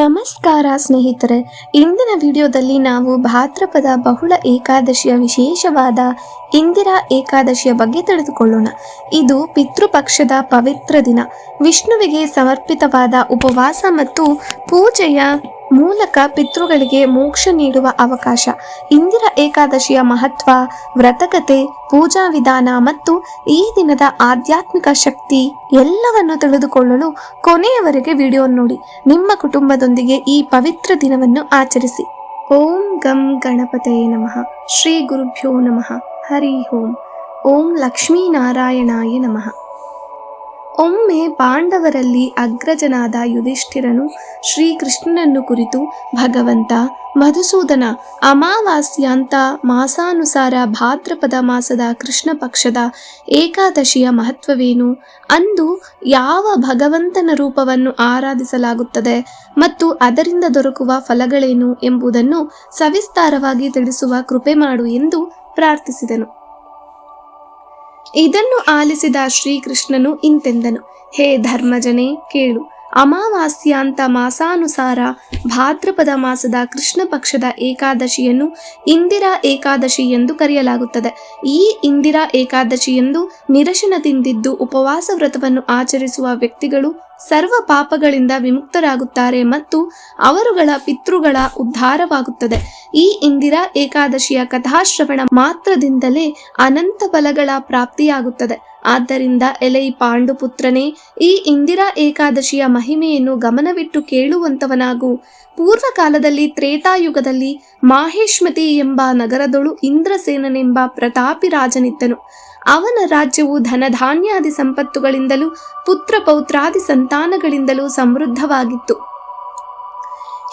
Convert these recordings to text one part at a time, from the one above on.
ನಮಸ್ಕಾರ ಸ್ನೇಹಿತರೆ. ಇಂದಿನ ವಿಡಿಯೋದಲ್ಲಿ ನಾವು ಭಾದ್ರಪದ ಬಹುಳ ಏಕಾದಶಿಯ ವಿಶೇಷವಾದ ಇಂದಿರಾ ಏಕಾದಶಿಯ ಬಗ್ಗೆ ತಿಳಿದುಕೊಳ್ಳೋಣ. ಇದು ಪಿತೃಪಕ್ಷದ ಪವಿತ್ರ ದಿನ. ವಿಷ್ಣುವಿಗೆ ಸಮರ್ಪಿತವಾದ ಉಪವಾಸ ಮತ್ತು ಪೂಜೆಯ ಮೂಲಕ ಪಿತೃಗಳಿಗೆ ಮೋಕ್ಷ ನೀಡುವ ಅವಕಾಶ. ಇಂದಿರ ಏಕಾದಶಿಯ ಮಹತ್ವ, ವ್ರತಕತೆ, ಪೂಜಾ ವಿಧಾನ ಮತ್ತು ಈ ದಿನದ ಆಧ್ಯಾತ್ಮಿಕ ಶಕ್ತಿ ಎಲ್ಲವನ್ನು ತಿಳಿದುಕೊಳ್ಳಲು ಕೊನೆಯವರೆಗೆ ವಿಡಿಯೋ ನೋಡಿ. ನಿಮ್ಮ ಕುಟುಂಬದೊಂದಿಗೆ ಈ ಪವಿತ್ರ ದಿನವನ್ನು ಆಚರಿಸಿ. ಓಂ ಗಂ ಗಣಪತಯೇ ನಮಃ. ಶ್ರೀ ಗುರುಭ್ಯೋ ನಮಃ. ಹರಿ ಓಂ. ಓಂ ಲಕ್ಷ್ಮೀನಾರಾಯಣಾಯ ನಮಃ. ಒಮ್ಮೆ ಪಾಂಡವರಲ್ಲಿ ಅಗ್ರಜನಾದ ಯುಧಿಷ್ಠಿರನು ಶ್ರೀಕೃಷ್ಣನನ್ನು ಕುರಿತು, ಭಗವಂತ, ಮಧುಸೂದನ ಅಮಾವಾಸ್ಯಾಂತ ಮಾಸಾನುಸಾರ ಭಾದ್ರಪದ ಮಾಸದ ಕೃಷ್ಣ ಪಕ್ಷದ ಏಕಾದಶಿಯ ಮಹತ್ವವೇನು? ಅಂದು ಯಾವ ಭಗವಂತನ ರೂಪವನ್ನು ಆರಾಧಿಸಲಾಗುತ್ತದೆ ಮತ್ತು ಅದರಿಂದ ದೊರಕುವ ಫಲಗಳೇನು ಎಂಬುದನ್ನು ಸವಿಸ್ತಾರವಾಗಿ ತಿಳಿಸುವ ಕೃಪೆ ಮಾಡು ಎಂದು ಪ್ರಾರ್ಥಿಸಿದನು. ಇದನ್ನು ಆಲಿಸಿದ ಶ್ರೀಕೃಷ್ಣನು ಇಂತೆಂದನು ಹೇ ಧರ್ಮಜನೇ ಕೇಳು. ಅಮಾವಾಸ್ಯಾಂತ ಮಾಸಾನುಸಾರ ಭಾದ್ರಪದ ಮಾಸದ ಕೃಷ್ಣ ಪಕ್ಷದ ಏಕಾದಶಿಯನ್ನು ಇಂದಿರಾ ಏಕಾದಶಿ ಎಂದು ಕರೆಯಲಾಗುತ್ತದೆ. ಈ ಇಂದಿರಾ ನಿರಶನ ತಿಂದಿದ್ದು ಉಪವಾಸ ವ್ರತವನ್ನು ಆಚರಿಸುವ ವ್ಯಕ್ತಿಗಳು ಸರ್ವ ಪಾಪಗಳಿಂದ ವಿಮುಕ್ತರಾಗುತ್ತಾರೆ ಮತ್ತು ಅವರುಗಳ ಪಿತೃಗಳ ಉದ್ಧಾರವಾಗುತ್ತದೆ. ಈ ಇಂದಿರಾ ಏಕಾದಶಿಯ ಕಥಾಶ್ರವಣ ಮಾತ್ರದಿಂದಲೇ ಅನಂತ ಫಲಗಳ ಪ್ರಾಪ್ತಿಯಾಗುತ್ತದೆ. ಆದ್ದರಿಂದ ಎಲೈ ಪಾಂಡುಪುತ್ರನೇ, ಈ ಇಂದಿರಾ ಏಕಾದಶಿಯ ಮಹಿಮೆಯನ್ನು ಗಮನವಿಟ್ಟು ಕೇಳುವಂತವನಾಗು. ಪೂರ್ವಕಾಲದಲ್ಲಿ ತ್ರೇತಾಯುಗದಲ್ಲಿ ಮಾಹೇಶ್ಮತಿ ಎಂಬ ನಗರದೊಳು ಇಂದ್ರಸೇನನೆಂಬ ಪ್ರತಾಪಿ ರಾಜನಿದ್ದನು. ಅವನ ರಾಜ್ಯವು ಧನಧಾನ್ಯಾದಿ ಸಂಪತ್ತುಗಳಿಂದಲೂ ಪುತ್ರ ಪೌತ್ರಾದಿ ಸಂತಾನಗಳಿಂದಲೂ ಸಮೃದ್ಧವಾಗಿತ್ತು.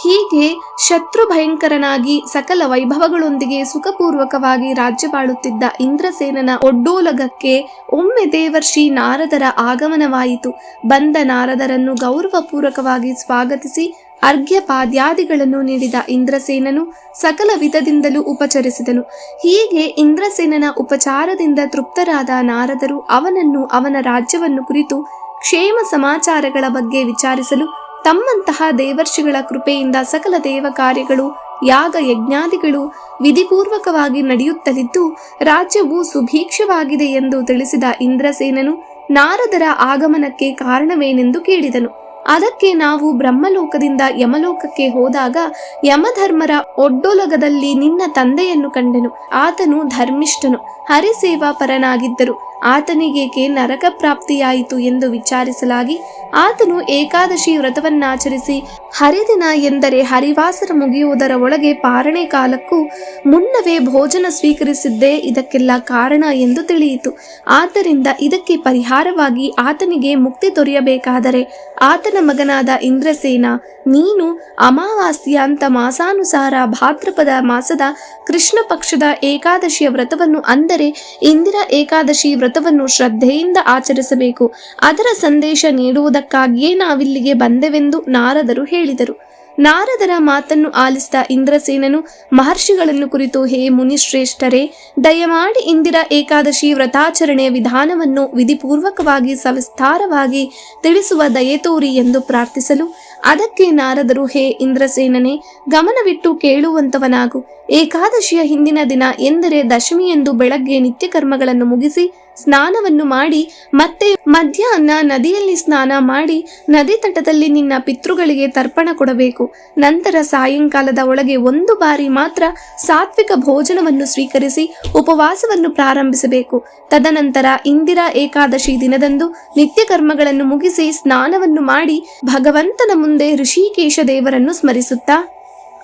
ಹೀಗೆ ಶತ್ರು ಭಯಂಕರನಾಗಿ ಸಕಲ ವೈಭವಗಳೊಂದಿಗೆ ಸುಖಪೂರ್ವಕವಾಗಿ ರಾಜ್ಯವಾಳುತ್ತಿದ್ದ ಇಂದ್ರಸೇನನ ಒಡ್ಡೋಲಗಕ್ಕೆ ಒಮ್ಮೆ ದೇವರ್ಷಿ ನಾರದರ ಆಗಮನವಾಯಿತು. ಬಂದ ನಾರದರನ್ನು ಗೌರವಪೂರ್ವಕವಾಗಿ ಸ್ವಾಗತಿಸಿ ಅರ್ಘ್ಯಪಾದ್ಯಾದಿಗಳನ್ನು ನೀಡಿದ ಇಂದ್ರಸೇನನು ಸಕಲ ವಿಧದಿಂದಲೂ ಉಪಚರಿಸಿದನು. ಹೀಗೆ ಇಂದ್ರಸೇನನ ಉಪಚಾರದಿಂದ ತೃಪ್ತರಾದ ನಾರದರು ಅವನನ್ನು ಅವನ ರಾಜ್ಯವನ್ನು ಕುರಿತು ಕ್ಷೇಮ ಸಮಾಚಾರಗಳ ಬಗ್ಗೆ ವಿಚಾರಿಸಲು ತಮ್ಮಂತಹ ದೇವರ್ಷಿಗಳ ಕೃಪೆಯಿಂದ ಸಕಲ ದೇವ ಕಾರ್ಯಗಳು, ಯಾಗ ಯಜ್ಞಾದಿಗಳು ವಿಧಿಪೂರ್ವಕವಾಗಿ ನಡೆಯುತ್ತಲಿದ್ದು, ರಾಜ್ಯವು ಸುಭೀಕ್ಷವಾಗಿದೆ ಎಂದು ತಿಳಿಸಿದ ಇಂದ್ರಸೇನನು ನಾರದರ ಆಗಮನಕ್ಕೆ ಕಾರಣವೇನೆಂದು ಕೇಳಿದನು. ಅದಕ್ಕೆ ನಾವು ಬ್ರಹ್ಮಲೋಕದಿಂದ ಯಮಲೋಕಕ್ಕೆ ಹೋದಾಗ ಯಮಧರ್ಮರ ಒಡ್ಡೊಲಗದಲ್ಲಿ ನಿನ್ನ ತಂದೆಯನ್ನು ಕಂಡೆನು. ಆತನು ಧರ್ಮಿಷ್ಠನು ಹರಿಸೇವಾ ಪರನಾಗಿದ್ದರು ಆತನಿಗೇಕೆ ನರಕ ಪ್ರಾಪ್ತಿಯಾಯಿತು ಎಂದು ವಿಚಾರಿಸಲಾಗಿ ಆತನು ಏಕಾದಶಿ ವ್ರತವನ್ನಾಚರಿಸಿ, ಹರಿದಿನ ಎಂದರೆ ಹರಿವಾಸರ ಮುಗಿಯುವುದರ ಒಳಗೆ ಪಾರಣೆ ಕಾಲಕ್ಕೂ ಮುನ್ನವೇ ಭೋಜನ ಸ್ವೀಕರಿಸಿದ್ದೇ ಇದಕ್ಕೆಲ್ಲ ಕಾರಣ ಎಂದು ತಿಳಿಯಿತು. ಆದ್ದರಿಂದ ಇದಕ್ಕೆ ಪರಿಹಾರವಾಗಿ ಆತನಿಗೆ ಮುಕ್ತಿ ದೊರೆಯಬೇಕಾದರೆ ಆತನ ಮಗನಾದ ಇಂದ್ರಸೇನ, ನೀನು ಅಮಾವಾಸ್ಯಾಂತ ಮಾಸಾನುಸಾರ ಭಾದ್ರಪದ ಮಾಸದ ಕೃಷ್ಣ ಪಕ್ಷದ ಏಕಾದಶಿಯ ವ್ರತವನ್ನು ಅಂದರೆ ಇಂದಿರಾ ಏಕಾದಶಿ ವ್ರತವನ್ನು ಶ್ರದ್ಧೆಯಿಂದ ಆಚರಿಸಬೇಕು. ಅದರ ಸಂದೇಶ ನೀಡುವುದಕ್ಕಾಗಿಯೇ ನಾವಿಲ್ಲಿಗೆ ಬಂದೆವೆಂದು ನಾರದರು ಹೇಳಿದರು. ನಾರದರ ಮಾತನ್ನು ಆಲಿಸಿದ ಇಂದ್ರಸೇನನು ಮಹರ್ಷಿಗಳನ್ನು ಕುರಿತು, ಹೇ ಮುನಿಶ್ರೇಷ್ಠರೇ, ದಯಮಾಡಿ ಇಂದಿರ ಏಕಾದಶಿ ವ್ರತಾಚರಣೆಯ ವಿಧಾನವನ್ನು ವಿಧಿಪೂರ್ವಕವಾಗಿ ಸವಿಸ್ತಾರವಾಗಿ ತಿಳಿಸುವ ದಯೆ ತೋರಿ ಎಂದು ಪ್ರಾರ್ಥಿಸಲು. ಅದಕ್ಕೆ ನಾರದರು, ಹೇ ಇಂದ್ರಸೇನನೇ, ಗಮನವಿಟ್ಟು ಕೇಳುವಂತವನಾಗು. ಏಕಾದಶಿಯ ಹಿಂದಿನ ದಿನ ಎಂದರೆ ದಶಮಿ ಎಂದು ಬೆಳಗ್ಗೆ ನಿತ್ಯ ಕರ್ಮಗಳನ್ನು ಮುಗಿಸಿ ಸ್ನಾನವನ್ನು ಮಾಡಿ ಮತ್ತೆ ಮಧ್ಯಾಹ್ನ ನದಿಯಲ್ಲಿ ಸ್ನಾನ ಮಾಡಿ ನದಿ ತಟದಲ್ಲಿ ನಿನ್ನ ಪಿತೃಗಳಿಗೆ ತರ್ಪಣ ಕೊಡಬೇಕು. ನಂತರ ಸಾಯಂಕಾಲದ ಒಳಗೆ ಒಂದು ಬಾರಿ ಮಾತ್ರ ಸಾತ್ವಿಕ ಭೋಜನವನ್ನು ಸ್ವೀಕರಿಸಿ ಉಪವಾಸವನ್ನು ಪ್ರಾರಂಭಿಸಬೇಕು. ತದನಂತರ ಇಂದಿರಾ ಏಕಾದಶಿ ದಿನದಂದು ನಿತ್ಯ ಕರ್ಮಗಳನ್ನು ಮುಗಿಸಿ ಸ್ನಾನವನ್ನು ಮಾಡಿ ಭಗವಂತನ ಮುಂದೆ ಋಷಿಕೇಶ ದೇವರನ್ನು ಸ್ಮರಿಸುತ್ತಾ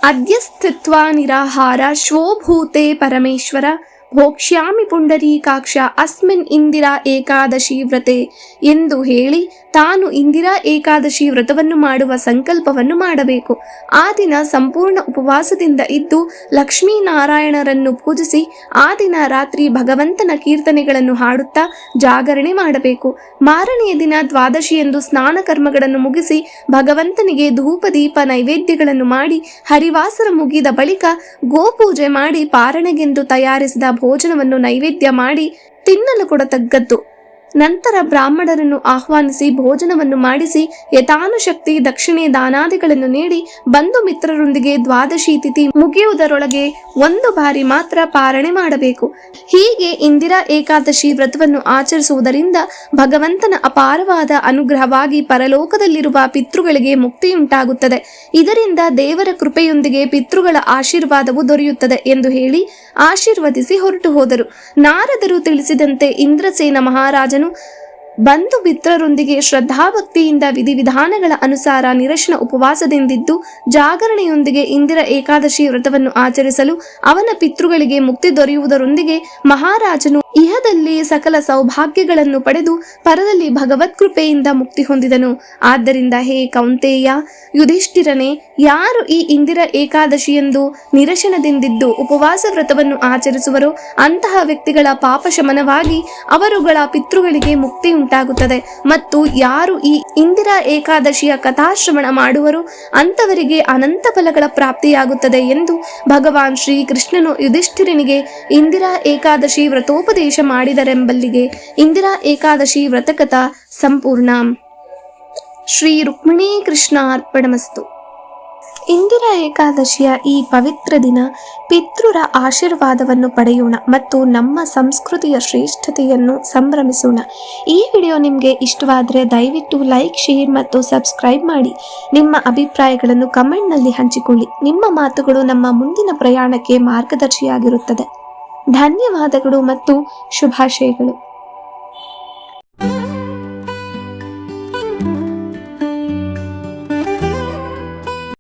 ಅದ್ಯ ಸ್ಥಿತ್ವಾ ನಿರಾಹಾರ ಶ್ವೋಭೂತೆ ಪರಮೇಶ್ವರ ಭೋಕ್ಷ್ಯಾಮಿ ಪುಂಡರೀಕಾಕ್ಷ ಅಸ್ಮಿನ್ ಇಂದಿರಾ ಏಕಾದಶಿ ವ್ರತೆ ಎಂದು ಹೇಳಿ ತಾನು ಇಂದಿರಾ ಏಕಾದಶಿ ವ್ರತವನ್ನು ಮಾಡುವ ಸಂಕಲ್ಪವನ್ನು ಮಾಡಬೇಕು. ಆ ದಿನ ಸಂಪೂರ್ಣ ಉಪವಾಸದಿಂದ ಇದ್ದು ಲಕ್ಷ್ಮೀನಾರಾಯಣರನ್ನು ಪೂಜಿಸಿ ಆ ದಿನ ರಾತ್ರಿ ಭಗವಂತನ ಕೀರ್ತನೆಗಳನ್ನು ಹಾಡುತ್ತಾ ಜಾಗರಣೆ ಮಾಡಬೇಕು. ಮಾರನೆಯ ದಿನ ದ್ವಾದಶಿ ಎಂದು ಸ್ನಾನ ಕರ್ಮಗಳನ್ನು ಮುಗಿಸಿ ಭಗವಂತನಿಗೆ ಧೂಪ, ದೀಪ, ನೈವೇದ್ಯಗಳನ್ನು ಮಾಡಿ ಹರಿವಾಸರ ಮುಗಿದ ಬಳಿಕ ಗೋಪೂಜೆ ಮಾಡಿ ಪಾರಣೆಗೆಂದು ತಯಾರಿಸಿದ ಭೋಜನವನ್ನು ನೈವೇದ್ಯ ಮಾಡಿ ತಿನ್ನಲು ಕೂಡ ತಗ್ಗದ್ದು ನಂತರ ಬ್ರಾಹ್ಮಣರನ್ನು ಆಹ್ವಾನಿಸಿ ಭೋಜನವನ್ನು ಮಾಡಿಸಿ ಯಥಾನುಶಕ್ತಿ ದಕ್ಷಿಣೆ ದಾನಾದಿಗಳನ್ನು ನೀಡಿ ಬಂಧು ಮಿತ್ರರೊಂದಿಗೆ ದ್ವಾದಶಿ ತಿಥಿ ಮುಗಿಯುವುದರೊಳಗೆ ಒಂದು ಬಾರಿ ಮಾತ್ರ ಪಾರಣೆ ಮಾಡಬೇಕು. ಹೀಗೆ ಇಂದಿರಾ ಏಕಾದಶಿ ವ್ರತವನ್ನು ಆಚರಿಸುವುದರಿಂದ ಭಗವಂತನ ಅಪಾರವಾದ ಅನುಗ್ರಹವಾಗಿ ಪರಲೋಕದಲ್ಲಿರುವ ಪಿತೃಗಳಿಗೆ ಮುಕ್ತಿಯುಂಟಾಗುತ್ತದೆ. ಇದರಿಂದ ದೇವರ ಕೃಪೆಯೊಂದಿಗೆ ಪಿತೃಗಳ ಆಶೀರ್ವಾದವು ದೊರೆಯುತ್ತದೆ ಎಂದು ಹೇಳಿ ಆಶೀರ್ವದಿಸಿ ಹೊರಟು ಹೋದರು. ನಾರದರು ತಿಳಿಸಿದಂತೆ ಇಂದ್ರಸೇನ ಮಹಾರಾಜನು ಬಂಧು ಮಿತ್ರರೊಂದಿಗೆ ಶ್ರದ್ಧಾಭಕ್ತಿಯಿಂದ ವಿಧಿವಿಧಾನಗಳ ಅನುಸಾರ ನಿರಶನ ಉಪವಾಸದಿಂದಿದ್ದು, ಜಾಗರಣೆಯೊಂದಿಗೆ ಇಂದಿರ ಏಕಾದಶಿ ವ್ರತವನ್ನು ಆಚರಿಸಲು ಅವನ ಪಿತೃಗಳಿಗೆ ಮುಕ್ತಿ ದೊರೆಯುವುದರೊಂದಿಗೆ ಮಹಾರಾಜನು ಇಹದಲ್ಲಿ ಸಕಲ ಸೌಭಾಗ್ಯಗಳನ್ನು ಪಡೆದು ಪರದಲ್ಲಿ ಭಗವತ್ ಕೃಪೆಯಿಂದ ಮುಕ್ತಿ ಹೊಂದಿದನು. ಆದ್ದರಿಂದ ಹೇ ಕೌಂತೇಯ, ಯುಧಿಷ್ಠಿರನೇ, ಯಾರು ಈ ಇಂದಿರ ಏಕಾದಶಿಯೆಂದು ನಿರಶನದಿಂದಿದ್ದು ಉಪವಾಸ ವ್ರತವನ್ನು ಆಚರಿಸುವರೋ, ಅಂತಹ ವ್ಯಕ್ತಿಗಳ ಪಾಪ ಶಮನವಾಗಿ ಅವರುಗಳ ಪಿತೃಗಳಿಗೆ ಮುಕ್ತಿ ಉಂಟಾಗುತ್ತದೆ. ಮತ್ತು ಯಾರು ಈ ಇಂದಿರಾ ಏಕಾದಶಿಯ ಕಥಾಶ್ರವಣ ಮಾಡುವರು ಅಂತವರಿಗೆ ಅನಂತ ಫಲಗಳ ಪ್ರಾಪ್ತಿಯಾಗುತ್ತದೆ ಎಂದು ಭಗವಾನ್ ಶ್ರೀ ಕೃಷ್ಣನು ಯುಧಿಷ್ಠಿರನಿಗೆ ಇಂದಿರಾ ಏಕಾದಶಿ ವ್ರತೋಪದೇಶ ಮಾಡಿದರೆಂಬಲ್ಲಿಗೆ ಇಂದಿರಾ ಏಕಾದಶಿ ವ್ರತಕಥಾ ಸಂಪೂರ್ಣ. ಶ್ರೀ ರುಕ್ಮಿಣೀ ಕೃಷ್ಣ ಅರ್ಪಣಮಸ್ತು ಇಂದಿರಾ ಏಕಾದಶಿಯ ಈ ಪವಿತ್ರ ದಿನ ಪಿತೃರ ಆಶೀರ್ವಾದವನ್ನು ಪಡೆಯೋಣ ಮತ್ತು ನಮ್ಮ ಸಂಸ್ಕೃತಿಯ ಶ್ರೇಷ್ಠತೆಯನ್ನು ಸಂಭ್ರಮಿಸೋಣ. ಈ ವಿಡಿಯೋ ನಿಮಗೆ ಇಷ್ಟವಾದರೆ ದಯವಿಟ್ಟು ಲೈಕ್, ಶೇರ್ ಮತ್ತು ಸಬ್ಸ್ಕ್ರೈಬ್ ಮಾಡಿ. ನಿಮ್ಮ ಅಭಿಪ್ರಾಯಗಳನ್ನು ಕಮೆಂಟ್ನಲ್ಲಿ ಹಂಚಿಕೊಳ್ಳಿ. ನಿಮ್ಮ ಮಾತುಗಳು ನಮ್ಮ ಮುಂದಿನ ಪ್ರಯಾಣಕ್ಕೆ ಮಾರ್ಗದರ್ಶಿಯಾಗಿರುತ್ತದೆ. ಧನ್ಯವಾದಗಳು ಮತ್ತು ಶುಭಾಶಯಗಳು.